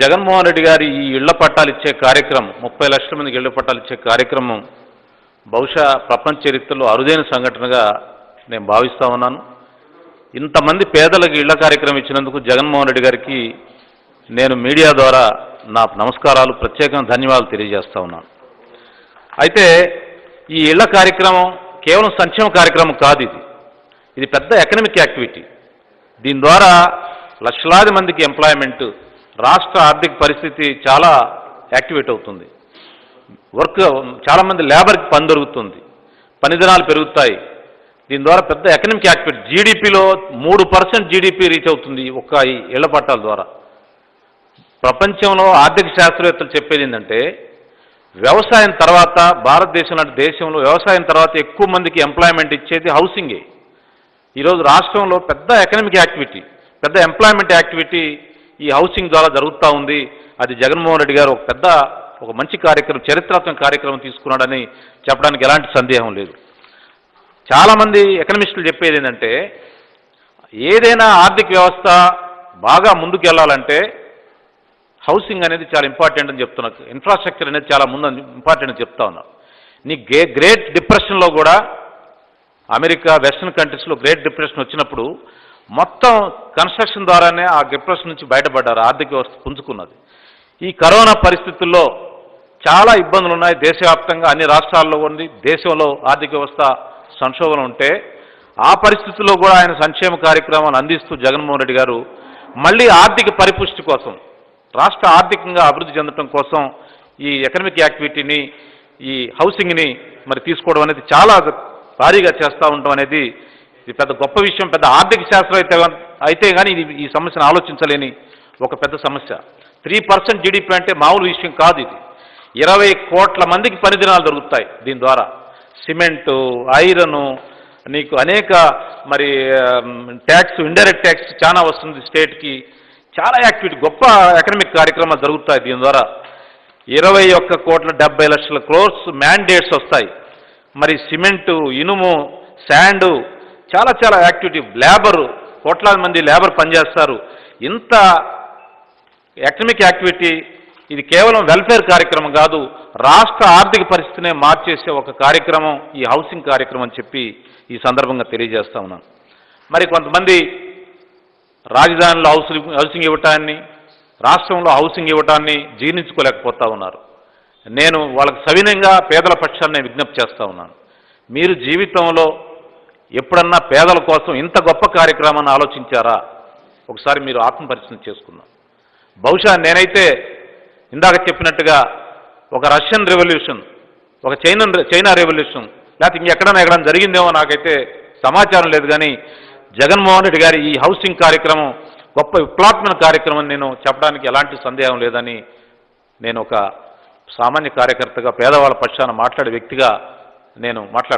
జగన్మోహన్ రెడ్డి గారి ఈ ఇళ్ళ పట్టాలు ఇచ్చే కార్యక్రమం ముప్పై లక్షల మందికి ఇళ్ళ పట్టాలు ఇచ్చే కార్యక్రమం బహుశా ప్రపంచ చరిత్రలో అరుదైన సంఘటనగా నేను భావిస్తూ ఉన్నాను. ఇంతమంది పేదలకు ఇళ్ళ కార్యక్రమం ఇచ్చినందుకు జగన్మోహన్ రెడ్డి గారికి నేను మీడియా ద్వారా నా నమస్కారాలు ప్రత్యేకంగా ధన్యవాదాలు తెలియజేస్తూ ఉన్నాను. అయితే ఈ ఇళ్ళ కార్యక్రమం కేవలం సంక్షేమ కార్యక్రమం కాదు ఇది. ఇది పెద్ద ఎకనమిక్ యాక్టివిటీ దీని ద్వారా లక్షలాది మందికి ఎంప్లాయ్మెంట్ రాష్ట్ర ఆర్థిక పరిస్థితి చాలా యాక్టివేట్ అవుతుంది. వర్క్ చాలామంది లేబర్కి పని దొరుకుతుంది. పని దినాలు పెరుగుతాయి. దీని ద్వారా పెద్ద ఎకనమిక్ యాక్టివిటీ జీడిపిలో మూడు పర్సెంట్ జీడిపి రీచ్ అవుతుంది ఒక్క ఈ ఇళ్ళ పట్టాల ద్వారా. ప్రపంచంలో ఆర్థిక శాస్త్రవేత్తలు చెప్పేది ఏంటంటే వ్యవసాయం తర్వాత భారతదేశం లాంటి దేశంలో వ్యవసాయం తర్వాత ఎక్కువ మందికి ఎంప్లాయ్మెంట్ ఇచ్చేది హౌసింగే ఈరోజు రాష్ట్రంలో పెద్ద ఎకనమిక్ యాక్టివిటీ పెద్ద ఎంప్లాయ్మెంట్ యాక్టివిటీ ఈ హౌసింగ్ ద్వారా జరుగుతూ ఉంది. అది జగన్మోహన్ రెడ్డి గారు ఒక పెద్ద ఒక మంచి కార్యక్రమం చరిత్రాత్మక కార్యక్రమం తీసుకున్నాడని చెప్పడానికి ఎలాంటి సందేహం లేదు. చాలామంది ఎకనమిస్టులు చెప్పేది ఏంటంటే ఏదైనా ఆర్థిక వ్యవస్థ బాగా ముందుకు వెళ్ళాలంటే హౌసింగ్ అనేది చాలా ఇంపార్టెంట్ అని చెప్తున్నా. ఇన్ఫ్రాస్ట్రక్చర్ అనేది చాలా ముందు ఇంపార్టెంట్ అని చెప్తా ఉన్నా. నీ గే గ్రేట్ డిప్రెషన్లో కూడా అమెరికా వెస్ట్రన్ కంట్రీస్లో గ్రేట్ డిప్రెషన్ వచ్చినప్పుడు మొత్తం కన్స్ట్రక్షన్ ద్వారానే ఆ డిప్రెషన్ నుంచి బయటపడ్డారు ఆర్థిక వ్యవస్థ పుంజుకున్నది. ఈ కరోనా పరిస్థితుల్లో చాలా ఇబ్బందులు ఉన్నాయి. దేశవ్యాప్తంగా అన్ని రాష్ట్రాల్లో ఉంది దేశంలో ఆర్థిక వ్యవస్థ సంక్షోభం ఉంటే ఆ పరిస్థితుల్లో కూడా ఆయన సంక్షేమ కార్యక్రమాలు అందిస్తూ జగన్మోహన్ రెడ్డి గారు మళ్ళీ ఆర్థిక పరిపుష్టి కోసం రాష్ట్ర ఆర్థికంగా అభివృద్ధి చెందడం కోసం ఈ ఎకనమిక్ యాక్టివిటీని ఈ హౌసింగ్ని మరి తీసుకోవడం అనేది చాలా భారీగా చేస్తూ ఉండడం అనేది ఇది పెద్ద గొప్ప విషయం పెద్ద ఆర్థిక శాస్త్రం అయితే అయితే కానీ ఇది ఈ సమస్యను ఆలోచించలేని ఒక పెద్ద సమస్య. త్రీ పర్సెంట్ జీడిపి అంటే మామూలు విషయం కాదు ఇది. ఇరవై కోట్ల మందికి పనిదినాలు దొరుకుతాయి దీని ద్వారా. సిమెంటు ఐరను నీకు అనేక మరి ట్యాక్స్ ఇండైరెక్ట్ ట్యాక్స్ చాలా వస్తుంది స్టేట్కి. చాలా యాక్టివిటీ గొప్ప ఎకనమిక్ కార్యక్రమాలు జరుగుతాయి దీని ద్వారా. ఇరవై ఒక్క కోట్ల డెబ్బై లక్షల క్రోర్స్ మ్యాండేట్స్ వస్తాయి. మరి సిమెంటు ఇనుము శాండు చాలా చాలా యాక్టివిటీ. లేబరు కోట్లాది మంది లేబర్ పనిచేస్తారు. ఇంత ఎకనమిక్ యాక్టివిటీ ఇది కేవలం వెల్ఫేర్ కార్యక్రమం కాదు రాష్ట్ర ఆర్థిక పరిస్థితినే మార్చేసే ఒక కార్యక్రమం ఈ హౌసింగ్ కార్యక్రమం అని చెప్పి ఈ సందర్భంగా తెలియజేస్తా ఉన్నాను. మరి కొంతమంది రాజధానిలో హౌసింగ్ హౌసింగ్ ఇవ్వటాన్ని రాష్ట్రంలో హౌసింగ్ ఇవ్వటాన్ని జీర్ణించుకోలేకపోతా ఉన్నారు. నేను వాళ్ళకి సవినయంగా పేదల పక్షాన్ని విజ్ఞప్తి చేస్తా ఉన్నాను. మీరు జీవితంలో ఎప్పుడన్నా పేదల కోసం ఇంత గొప్ప కార్యక్రమాన్ని ఆలోచించారా? ఒకసారి మీరు ఆత్మపరిశీలన చేసుకుందాం. బహుశా నేనైతే ఇందాక చెప్పినట్టుగా ఒక రష్యన్ రెవల్యూషన్ ఒక చైనా చైనా రెవల్యూషన్ లేకపోతే ఇంకెక్కడన్నా ఎక్కడ జరిగిందేమో నాకైతే సమాచారం లేదు కానీ జగన్మోహన్ రెడ్డి గారి ఈ హౌసింగ్ కార్యక్రమం గొప్ప విప్లాత్మక కార్యక్రమం నేను చెప్పడానికి ఎలాంటి సందేహం లేదని నేను ఒక సామాన్య కార్యకర్తగా పేదవాళ్ళ పక్షాన మాట్లాడే వ్యక్తిగా నేను మాట్లాడు